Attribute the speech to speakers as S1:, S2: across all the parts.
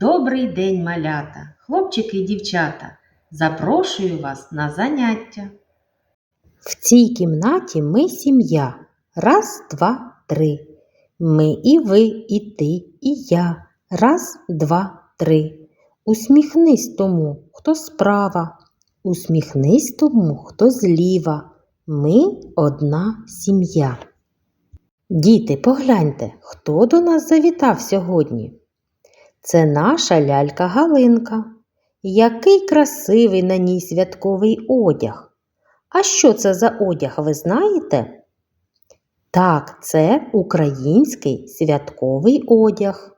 S1: Добрий день, малята, хлопчики і дівчата. Запрошую вас на заняття.
S2: В цій кімнаті ми сім'я. Раз, два, три. Ми і ви, і ти, і я. Раз, два, три. Усміхнись тому, хто справа. Усміхнись тому, хто зліва. Ми одна сім'я. Діти, погляньте, хто до нас завітав сьогодні? Це наша лялька Галинка. Який красивий на ній святковий одяг. А що це за одяг, ви знаєте? Так, це український святковий одяг.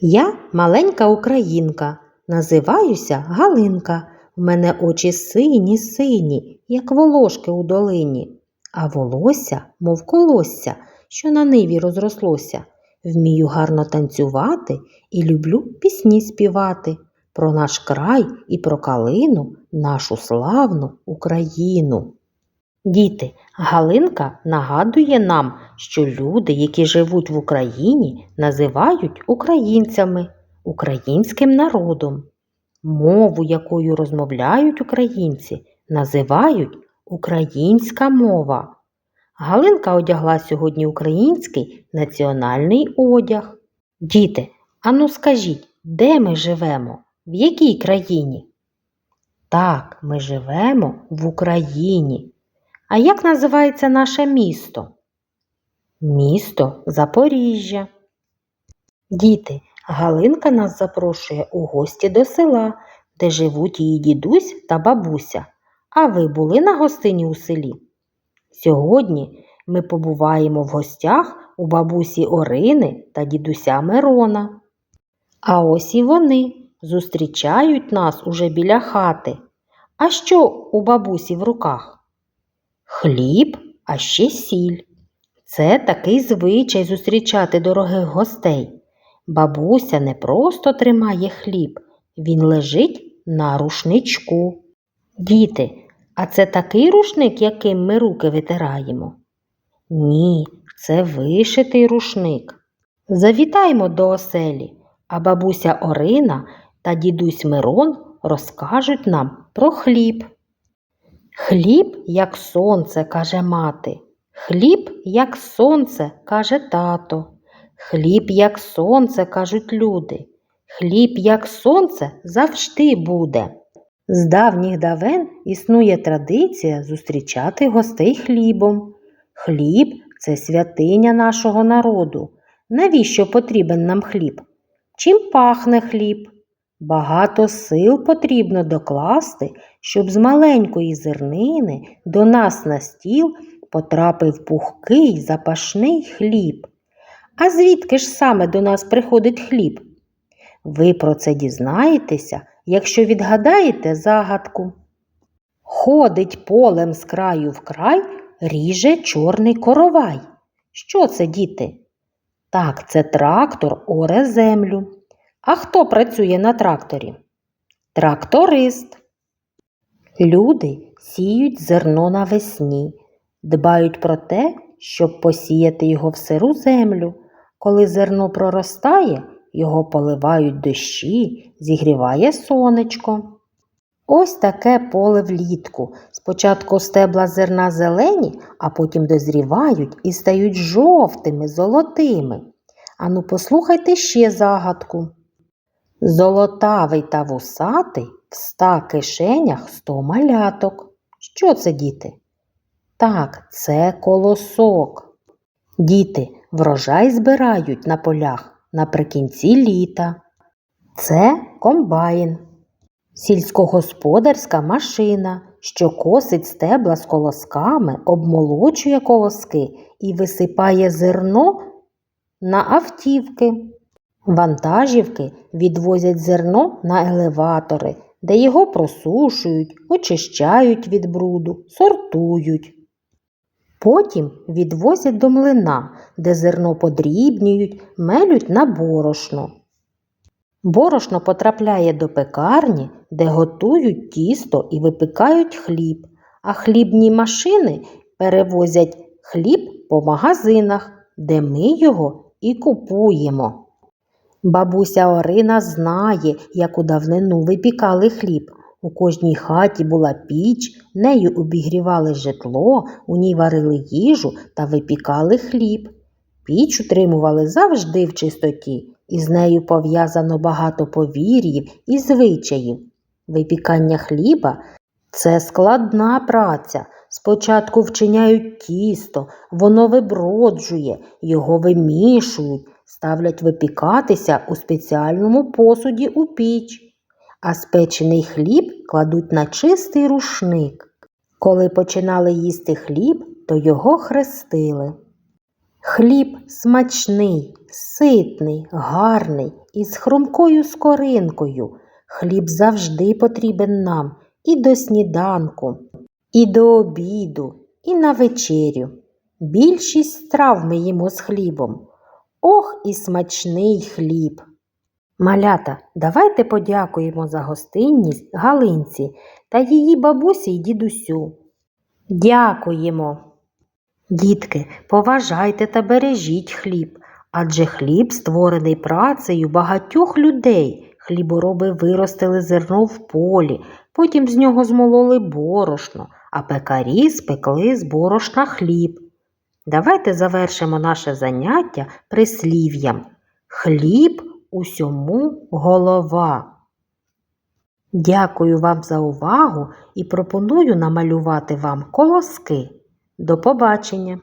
S2: Я маленька українка, називаюся Галинка. В мене очі сині сині, як волошки у долині, а волосся, мов колосся, що на ниві розрослося. Вмію гарно танцювати і люблю пісні співати про наш край і про калину, нашу славну Україну. Діти, Галинка нагадує нам, що люди, які живуть в Україні, називають українцями, українським народом. Мову, якою розмовляють українці, називають українська мова. Галинка одягла сьогодні український національний одяг. Діти, ану скажіть, де ми живемо? В якій країні? Так, ми живемо в Україні. А як називається наше місто? Місто Запоріжжя. Діти, Галинка нас запрошує у гості до села, де живуть її дідусь та бабуся. А ви були на гостині у селі? Сьогодні ми побуваємо в гостях у бабусі Орини та дідуся Мирона. А ось і вони зустрічають нас уже біля хати. А що у бабусі в руках? Хліб, а ще сіль. Це такий звичай зустрічати дорогих гостей. Бабуся не просто тримає хліб, він лежить на рушничку. Діти, а це такий рушник, яким ми руки витираємо? Ні, це вишитий рушник. Завітаймо до оселі, а бабуся Орина та дідусь Мирон розкажуть нам про хліб. Хліб, як сонце, каже мати. Хліб, як сонце, каже тато. Хліб, як сонце, кажуть люди. Хліб, як сонце, завжди буде. З давніх давен існує традиція зустрічати гостей хлібом. Хліб це святиня нашого народу. Навіщо потрібен нам хліб? Чим пахне хліб? Багато сил потрібно докласти, щоб з маленької зернини до нас на стіл потрапив пухкий запашний хліб. А звідки ж саме до нас приходить хліб? Ви про це дізнаєтеся, якщо відгадаєте загадку. Ходить полем з краю в край, ріже чорний коровай. Що це, діти? Так, це трактор оре землю. А хто працює на тракторі? Тракторист. Люди сіють зерно навесні, дбають про те, щоб посіяти його в сиру землю. Коли зерно проростає, його поливають дощі, зігріває сонечко. Ось таке поле влітку. Спочатку стебла зерна зелені, а потім дозрівають і стають жовтими, золотими. Ану, послухайте ще загадку. Золотавий та вусатий в ста кишенях сто маляток. Що це, діти? Так, це колосок. Діти врожай збирають на полях наприкінці літа. Це комбайн. Сільськогосподарська машина, що косить стебла з колосками, обмолочує колоски і висипає зерно на автівки. Вантажівки відвозять зерно на елеватори, де його просушують, очищають від бруду, сортують. Потім відвозять до млина, де зерно подрібнюють, мелють на борошно. Борошно потрапляє до пекарні, де готують тісто і випікають хліб, а хлібні машини перевозять хліб по магазинах, де ми його і купуємо. Бабуся Орина знає, як у давнину випікали хліб. У кожній хаті була піч, нею обігрівали житло, у ній варили їжу та випікали хліб. Піч утримували завжди в чистоті, і з нею пов'язано багато повір'їв і звичаїв. Випікання хліба це складна праця. Спочатку вчиняють тісто, воно виброджує, його вимішують, ставлять випікатися у спеціальному посуді у піч, а спечений хліб кладуть на чистий рушник. Коли починали їсти хліб, то його хрестили. Хліб смачний, ситний, гарний, із хрумкою скоринкою. Хліб завжди потрібен нам і до сніданку, і до обіду, і на вечерю. Більшість страв ми їмо з хлібом. Ох, і смачний хліб. Малята, давайте подякуємо за гостинність Галинці та її бабусі й дідусю. Дякуємо. Дітки, поважайте та бережіть хліб, адже хліб створений працею багатьох людей. Хлібороби виростили зерно в полі, потім з нього змололи борошно, а пекарі спекли з борошна хліб. Давайте завершимо наше заняття прислів'ям. Хліб усьому голова. Дякую вам за увагу і пропоную намалювати вам колоски. До побачення!